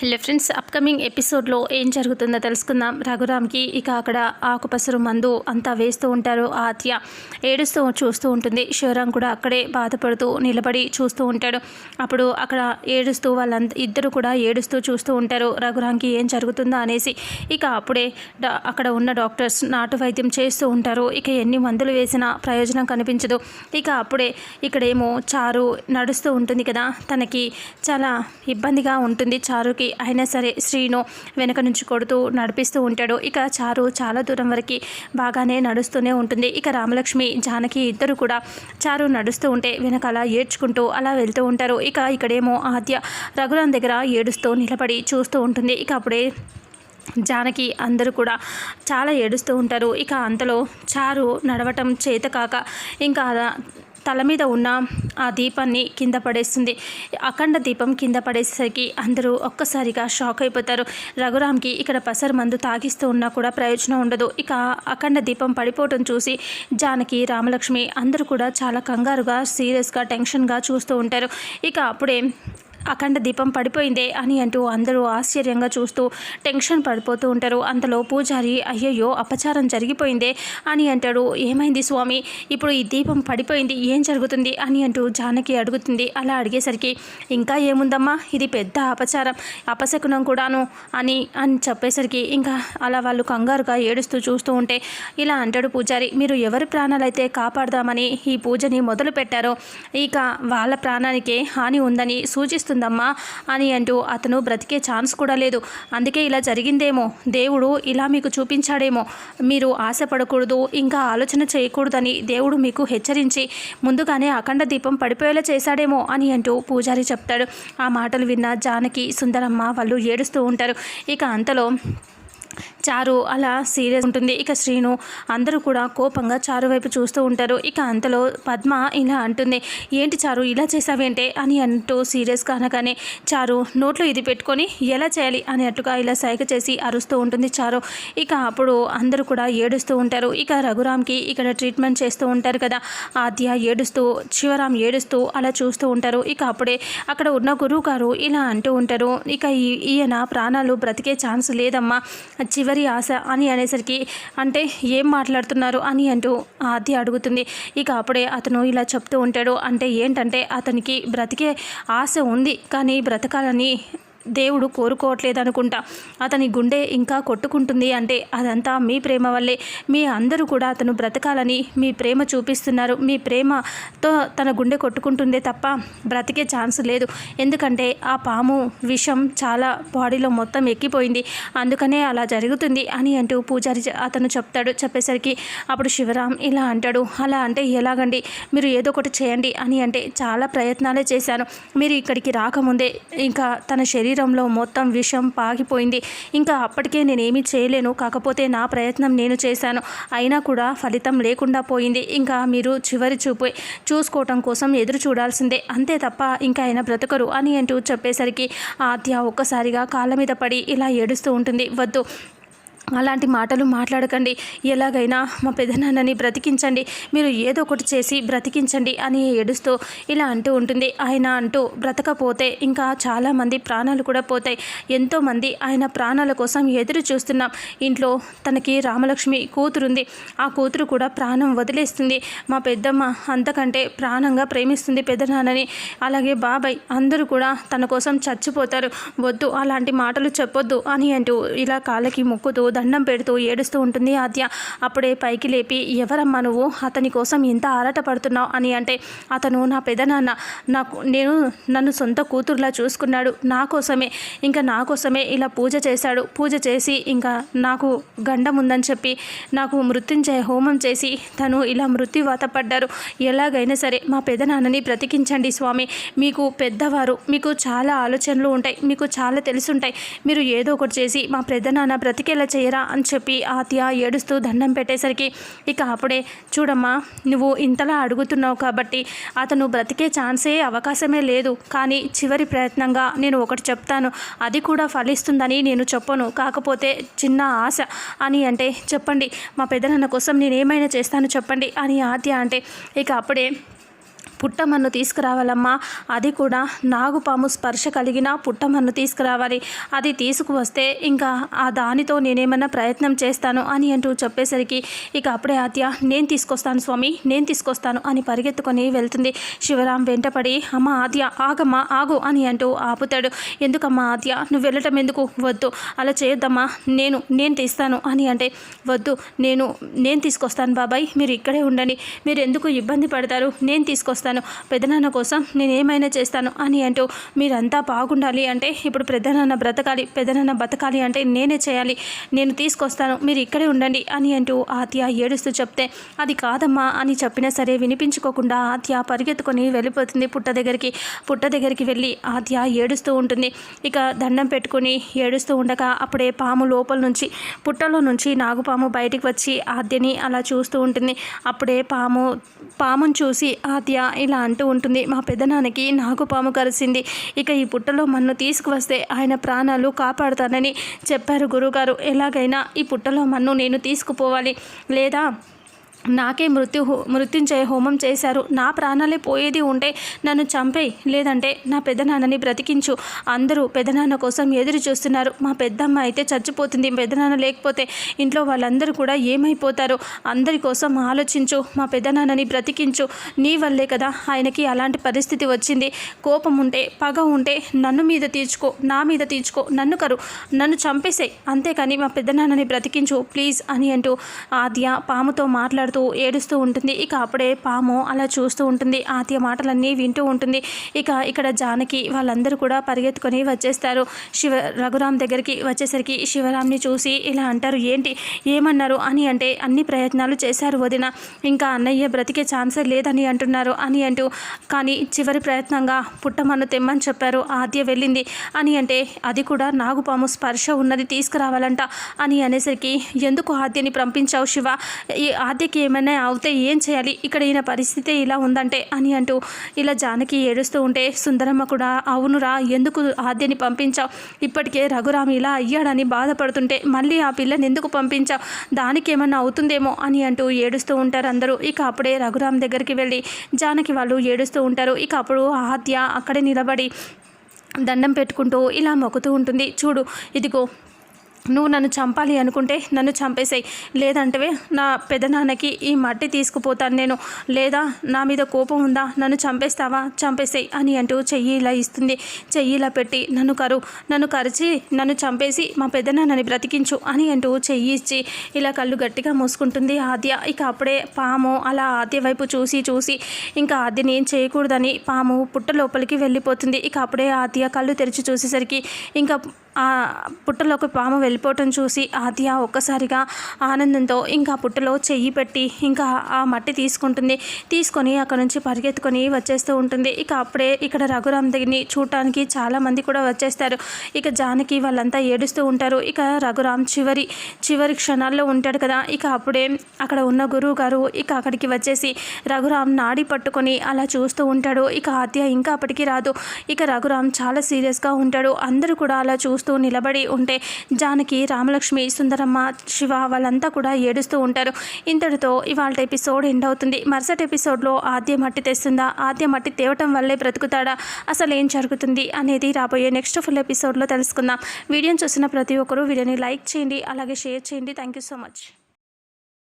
Hello friends upcoming ఎపిసోడ్లో ఏం జరుగుతుందో తెలుసుకుందాం. రఘురామ్కి ఇక అక్కడ ఆకుపసరు మందు అంతా వేస్తూ ఉంటారు. ఆత్య ఏడుస్తూ చూస్తూ ఉంటుంది. శివరాం కూడా అక్కడే బాధపడుతూ నిలబడి చూస్తూ ఉంటాడు. అప్పుడు అక్కడ ఏడుస్తూ వాళ్ళంత ఇద్దరు కూడా ఏడుస్తూ చూస్తూ ఉంటారు. రఘురామ్కి ఏం జరుగుతుందో అనేసి ఇక అప్పుడే అక్కడ ఉన్న డాక్టర్స్ నాటు వైద్యం చేస్తూ ఉంటారు. ఇక ఎన్ని మందులు వేసినా ప్రయోజనం కనిపించదు. ఇక అప్పుడే ఇక్కడేమో చారు నడుస్తూ ఉంటుంది కదా. తనకి చాలా ఇబ్బందిగా ఉంటుంది. చారుకి అయినా సరే శ్రీను వెనక నుంచి కొడుతూ నడిపిస్తూ ఉంటాడు. ఇక చారు చాలా దూరం వరకు బాగానే నడుస్తూనే ఉంటుంది. ఇక రామలక్ష్మి జానకి ఇద్దరు కూడా చారు నడుస్తూ ఉంటే వెనకాల ఏడ్చుకుంటూ అలా వెళ్తూ ఉంటారు. ఇక ఇక్కడేమో ఆద్య రఘురాం దగ్గర ఏడుస్తూ నిలబడి చూస్తూ ఉంటుంది. ఇక అప్పుడే జానకి అందరూ కూడా చాలా ఏడుస్తూ ఉంటారు. ఇక అంతలో చారు నడవటం చేత కాక ఇంకా అలా తల మీద ఉన్న ఆ దీపాన్ని కింద పడేస్తుంది. అఖండ దీపం కింద పడేసరికి అందరూ ఒక్కసారిగా షాక్ అయిపోతారు. రఘురామ్కి ఇక్కడ పసరు మందు తాగిస్తూ ఉన్నా కూడా ప్రయోజనం ఉండదు. ఇక అఖండ దీపం పడిపోవటం చూసి జానకి రామలక్ష్మి అందరూ కూడా చాలా కంగారుగా సీరియస్గా టెన్షన్గా చూస్తూ ఉంటారు. ఇక అప్పుడే అఖండ దీపం పడిపోయిందే అని అంటూ అందరూ ఆశ్చర్యంగా చూస్తూ టెన్షన్ పడిపోతూ ఉంటారు. అంతలో పూజారి అయ్యయ్యో అపచారం జరిగిపోయిందే అని అంటాడు. ఏమైంది స్వామి? ఇప్పుడు ఈ దీపం పడిపోయింది. ఏం జరుగుతుంది? అని అంటూ జానకి అడుగుతుంది. అలా అడిగేసరికి ఇంకా ఏముందమ్మా? ఇది పెద్ద అపచారం. అపశకునం కూడాను అని అని చెప్పేసరికి ఇంకా అలా వాళ్ళు కంగారుగా ఏడుస్తూ చూస్తూ ఉంటే ఇలా అంటాడు పూజారి మీరు ఎవరి ప్రాణాలైతే కాపాడదామని ఈ పూజని మొదలు పెట్టారో ఇక వాళ్ళ ప్రాణానికే హాని ఉందని సూచిస్తుంది సూచిస్తుందమ్మా అని అంటూ అతను బ్రతికే ఛాన్స్ కూడా లేదు. అందుకే ఇలా జరిగిందేమో? దేవుడు ఇలా మీకు చూపించాడేమో? మీరు ఆశపడకూడదు ఇంకా ఆలోచన చేయకూడదని దేవుడు మీకు హెచ్చరించి ముందుగానే అఖండ దీపం పడిపోయేలా చేశాడేమో అని అంటూ పూజారి చెప్తాడు. ఆ మాటలు విన్న జానకి సుందరమ్మ వాళ్ళు ఏడుస్తూ ఉంటారు. ఇక అంతలో చారు అలా సీరియస్ ఉంటుంది. ఇక శ్రీను అందరూ కూడా కోపంగా చారు వైపు చూస్తూ ఉంటారు. ఇక అంతలో పద్మ ఇలా అంటుంది ఏంటి చారు ఇలా చేసావేంటే? అని అంటూ సీరియస్గా అనగానే చారు నోట్లో ఇది పెట్టుకొని ఎలా చేయాలి? అనేట్టుగా ఇలా సైగ చేసి అరుస్తూ ఉంటుంది చారు. ఇక అప్పుడు అందరూ కూడా ఏడుస్తూ ఉంటారు. ఇక రఘురామ్కి ఇక్కడ ట్రీట్మెంట్ చేస్తూ ఉంటారు కదా ఆద్య ఏడుస్తూ శివరాం ఏడుస్తూ అలా చూస్తూ ఉంటారు. ఇక అప్పుడే అక్కడ ఉన్న గురువు గారు ఇలా అంటూ ఉంటారు ఇక ఈ- ఈయన ప్రాణాలు బ్రతికే ఛాన్స్ లేదమ్మా చివరి ఆశ అని అనేసరికి అంటే ఏం మాట్లాడుతున్నారు? అని అంటూ ఆద్య అడుగుతుంది. ఇక అప్పుడే అతను ఇలా చెప్తూ ఉంటాడు. అంటే ఏంటంటే అతనికి బ్రతికే ఆశ ఉంది కానీ బ్రతకాలని దేవుడు కోరుకోవట్లేదు అనుకుంటా అతని గుండె ఇంకా కొట్టుకుంటుంది అంటే అదంతా మీ ప్రేమ వల్లే. మీ అందరూ కూడా అతను బ్రతకాలని మీ ప్రేమ చూపిస్తున్నారు. మీ ప్రేమతో తన గుండె కొట్టుకుంటుందే తప్ప బ్రతికే ఛాన్స్ లేదు. ఎందుకంటే ఆ పాము విషం చాలా బాడీలో మొత్తం ఎక్కిపోయింది. అందుకనే అలా జరుగుతుంది అని అంటూ పూజారి అతను చెప్తాడు. చెప్పేసరికి అప్పుడు శివరాం ఇలా అంటాడు. అలా అంటే ఎలాగండి? మీరు ఏదో ఒకటి చేయండి అని అంటే చాలా ప్రయత్నాలే చేశాను. మీరు ఇక్కడికి రాకముందే ఇంకా తన శరీరంలో మొత్తం విషం పాగిపోయింది. ఇంకా అప్పటికే నేనేమీ చేయలేను. కాకపోతే నా ప్రయత్నం నేను చేశాను. అయినా కూడా ఫలితం లేకుండా పోయింది. ఇంకా మీరు చివరి చూపు చూసుకోవటం కోసం ఎదురు చూడాల్సిందే. అంతే తప్ప ఇంకా ఆయన బ్రతకరు అని అంటూ చెప్పేసరికి ఆద్య ఒక్కసారిగా కాళ్ళ మీద పడి ఇలా ఏడుస్తూ ఉంటుంది. వద్దు. అలాంటి మాటలు మాట్లాడకండి. ఎలాగైనా మా పెదనాన్నని బ్రతికించండి. మీరు ఏదో ఒకటి చేసి బ్రతికించండి అని ఏడుస్తూ ఇలా అంటూ ఉంటుంది. ఆయన అంటూ బ్రతకపోతే ఇంకా చాలామంది ప్రాణాలు కూడా పోతాయి. ఎంతోమంది ఆయన ప్రాణాల కోసం ఎదురు చూస్తున్నాం. ఇంట్లో తనకి రామలక్ష్మి కూతురుంది. ఆ కూతురు కూడా ప్రాణం వదిలేస్తుంది. మా పెద్దమ్మ అంతకంటే ప్రాణంగా ప్రేమిస్తుంది పెదనాన్నని. అలాగే బాబాయ్ అందరూ కూడా తన కోసం చచ్చిపోతారు. వద్దు అలాంటి మాటలు చెప్పొద్దు అని అంటూ ఇలా కాళ్ళకి మొక్కుతూ దండం పెడుతూ ఏడుస్తూ ఉంటుంది. ఆద్య అప్పుడే పైకి లేపి ఎవరమ్మా నువ్వు? అతని కోసం ఇంత ఆరాట పడుతున్నావు? అని అంటే అతను నా పెదనాన్న. నాకు నేను నన్ను సొంత కూతురులా చూసుకున్నాడు. నా కోసమే. ఇంకా నా కోసమే ఇలా పూజ చేశాడు. పూజ చేసి ఇంకా నాకు గండం ఉందని చెప్పి నాకు మృత్యుంజయ హోమం చేసి తను ఇలా మృత్యువాత పడ్డారు. ఎలాగైనా సరే మా పెదనాన్నని బ్రతికించండి స్వామి. మీకు పెద్దవారు మీకు చాలా ఆలోచనలు ఉంటాయి. మీకు చాలా తెలుసుంటాయి. మీరు ఏదో ఒకటి చేసి మా పెద్దనాన్న బ్రతికేలా తీరా అని చెప్పి ఆత్య ఏడుస్తూ దండం పెట్టేసరికి ఇక అప్పుడే చూడమ్మా నువ్వు ఇంతలా అడుగుతున్నావు కాబట్టి అతను బ్రతికే ఛాన్సే అవకాశమే లేదు. కానీ చివరి ప్రయత్నంగా నేను ఒకటి చెప్తాను. అది కూడా ఫలిస్తుందని నేను చెప్పను. కాకపోతే చిన్న ఆశ అని అంటే చెప్పండి మా పెద్దనాన్న కోసం నేను ఏమైనా చేస్తాను చెప్పండి అని ఆద్య అంటే ఇక అప్పుడే పుట్టమన్ను తీసుకురావాలమ్మా. అది కూడా నాగుపాము స్పర్శ కలిగిన పుట్టమన్ను తీసుకురావాలి. అది తీసుకువస్తే ఇంకా ఆ దానితో నేనేమన్నా ప్రయత్నం చేస్తాను అని అంటూ చెప్పేసరికి ఇక అప్పుడే ఆత్య నేను తీసుకొస్తాను స్వామి నేను తీసుకొస్తాను అని పరిగెత్తుకొని వెళ్తుంది. శివరాం వెంటపడి అమ్మ ఆద్య ఆగమ్మా ఆగు అని అంటూ ఆపుతాడు. ఎందుకమ్మా ఆద్య నువ్వు వెళ్ళటం ఎందుకు? వద్దు. అలా చేయొద్దమ్మా. నేను నేను తీస్తాను అని అంటే వద్దు నేను నేను తీసుకొస్తాను బాబాయ్. మీరు ఇక్కడే ఉండండి. మీరు ఎందుకు ఇబ్బంది పడతారు? నేను తీసుకొస్తాను. చేస్తాను. పెదనాన్న కోసం నేను ఏమైనా చేస్తాను అని అంటూ మీరంతా బాగుండాలి అంటే ఇప్పుడు పెద్దనాన్న బ్రతకాలి పెదనాన్న బతకాలి అంటే నేనే చేయాలి. నేను తీసుకొస్తాను మీరు ఇక్కడే ఉండండి అని అంటూ ఆత్య ఏడుస్తూ చెప్తే అది కాదమ్మా అని చెప్పినా సరే వినిపించుకోకుండా ఆత్య పరిగెత్తుకొని వెళ్ళిపోతుంది పుట్ట దగ్గరికి. పుట్ట దగ్గరికి వెళ్ళి ఆత్య ఏడుస్తూ ఉంటుంది. ఇక దండం పెట్టుకుని ఏడుస్తూ ఉండగా అప్పుడే పాము లోపల నుంచి పుట్టలో నుంచి నాగుపాము బయటికి వచ్చి ఆద్యని అలా చూస్తూ ఉంటుంది. అప్పుడే పాము పామును చూసి ఆద్య ఇలా అంటూ ఉంటుంది. మా పెద్దనాన్నకి నాకు పాము కలిసింది ఇక ఈ పుట్టలో మన్ను తీసుకువస్తే ఆయన ప్రాణాలు కాపాడుతానని చెప్పారు గురుగారు. ఎలాగైనా ఈ పుట్టలో మన్ను నేను తీసుకుపోవాలి. లేదా నాకే మృత్యు మృత్యుంజయ హోమం చేశారు. నా ప్రాణాలే పోయేది ఉంటే నన్ను చంపేయి లేదంటే నా పెద్దనాన్నని బ్రతికించు. అందరూ పెద్దనాన్న కోసం ఎదురు చూస్తున్నారు. మా పెద్దమ్మ అయితే చచ్చిపోతుంది. పెద్దనాన్న లేకపోతే ఇంట్లో వాళ్ళందరూ కూడా ఏమైపోతారు? అందరి కోసం ఆలోచించు. మా పెద్దనాన్నని బ్రతికించు. నీ వల్లే కదా ఆయనకి అలాంటి పరిస్థితి వచ్చింది. కోపం ఉంటే పగ ఉంటే నన్ను మీద తీర్చుకో నా మీద తీర్చుకో. నన్ను కరు నన్ను చంపేసేయి. అంతేకాని మా పెద్దనాన్నని బ్రతికించు ప్లీజ్ అని అంటూ ఆద్య పాముతో మాట్లాడుతూ బాధపడుతూ ఏడుస్తూ ఉంటుంది. ఇక అప్పుడే పాము అలా చూస్తూ ఉంటుంది. ఆత్య మాటలన్నీ వింటూ ఉంటుంది. ఇక ఇక్కడ జానకి వాళ్ళందరూ కూడా పరిగెత్తుకొని వచ్చేస్తారు. శివ రఘురామ్ దగ్గరికి వచ్చేసరికి శివరామ్ని చూసి ఇలా అంటారు ఏంటి? ఏమన్నారు? అని అంటే అన్ని ప్రయత్నాలు చేశారు వదిన. ఇంకా అన్నయ్య బ్రతికే ఛాన్సే లేదని అంటున్నారు. అని అంటూ కానీ చివరి ప్రయత్నంగా పుట్టమన్ను తెమ్మని చెప్పారు. ఆద్య వెళ్ళింది. అని అంటే అది కూడా నాగుపాము స్పర్శ ఉన్నది తీసుకురావాలంట. అని అనేసరికి ఎందుకు ఆద్యని పంపించావు శివ? ఈ ఆద్యకి ఏమైనా అవుతే ఏం చేయాలి? ఇక్కడ ఈయన పరిస్థితి ఇలా ఉందంటే అని అంటూ ఇలా జానకి ఏడుస్తూ ఉంటే సుందరమ్మ కూడా అవునురా ఎందుకు ఆద్యని పంపించావు? ఇప్పటికే రఘురామ్ ఇలా అయ్యాడని బాధపడుతుంటే మళ్ళీ ఆ పిల్లని ఎందుకు పంపించావు? దానికి ఏమన్నా అవుతుందేమో? అని అంటూ ఏడుస్తూ ఉంటారు అందరూ. ఇక అప్పుడే రఘురామ్ దగ్గరికి వెళ్ళి జానకి వాళ్ళు ఏడుస్తూ ఉంటారు. ఇక అప్పుడు ఆద్య అక్కడే నిలబడి దండం పెట్టుకుంటూ ఇలా మొక్కుతూ ఉంటుంది. చూడు ఇదిగో నువ్వు నన్ను చంపాలి అనుకుంటే నన్ను చంపేసాయి. లేదంటే నా పెదనాన్నకి ఈ మట్టి తీసుకుపోతాను నేను. లేదా నా మీద కోపం ఉందా? నన్ను చంపేస్తావా? చంపేసాయి అని అంటూ చెయ్యి ఇలా ఇస్తుంది. చెయ్యి ఇలా పెట్టి నన్ను కరు నన్ను కరిచి నన్ను చంపేసి మా పెదనాన్నని బ్రతికించు అని అంటూ చెయ్యి ఇచ్చి ఇలా కళ్ళు గట్టిగా మూసుకుంటుంది ఆద్య. ఇక అప్పుడే పాము అలా ఆద్య వైపు చూసి చూసి ఇంకా ఆద్యని ఏం చేయకూడదని పాము పుట్ట లోపలికి వెళ్ళిపోతుంది. ఇక అప్పుడే ఆద్య కళ్ళు తెరిచి చూసేసరికి ఇంకా ఆ పుట్టలోకి పాము వెళ్ళిపోవటం చూసి ఆద్య ఒక్కసారిగా ఆనందంతో ఇంకా పుట్టలో చెయ్యి పెట్టి ఇంకా ఆ మట్టి తీసుకుంటుంది. తీసుకొని అక్కడ నుంచి పరిగెత్తుకొని వచ్చేస్తూ ఉంటుంది. ఇక అప్పుడే ఇక్కడ రఘురామ్ దగ్గరని చూడటానికి చాలామంది కూడా వచ్చేస్తారు. ఇక జానకి వాళ్ళంతా ఏడుస్తూ ఉంటారు. ఇక రఘురామ్ చివరి చివరి క్షణాల్లో ఉంటాడు కదా. ఇక అప్పుడే అక్కడ ఉన్న గురువు గారు ఇక అక్కడికి వచ్చేసి రఘురామ్ నాడి పట్టుకొని అలా చూస్తూ ఉంటాడు. ఇక ఆద్య ఇంకా అప్పటికి రాదు. ఇక రఘురామ్ చాలా సీరియస్గా ఉంటాడు. అందరూ కూడా అలా చూస్తూ చూస్తూ నిలబడి ఉంటే జానకి రామలక్ష్మి సుందరమ్మ శివ వాళ్ళంతా కూడా ఏడుస్తూ ఉంటారు. ఇంతటితో ఇవాళ ఎపిసోడ్ ఎండ్ అవుతుంది. మరుసటి ఎపిసోడ్లో ఆద్య మట్టి తెస్తుందా? ఆద్య మట్టి తేవటం వల్లే బ్రతుకుతాడా? అసలు ఏం జరుగుతుంది అనేది రాబోయే నెక్స్ట్ ఫుల్ ఎపిసోడ్లో తెలుసుకుందాం. వీడియోని చూసిన ప్రతి ఒక్కరూ వీడియోని లైక్ చేయండి అలాగే షేర్ చేయండి. Thank you so much.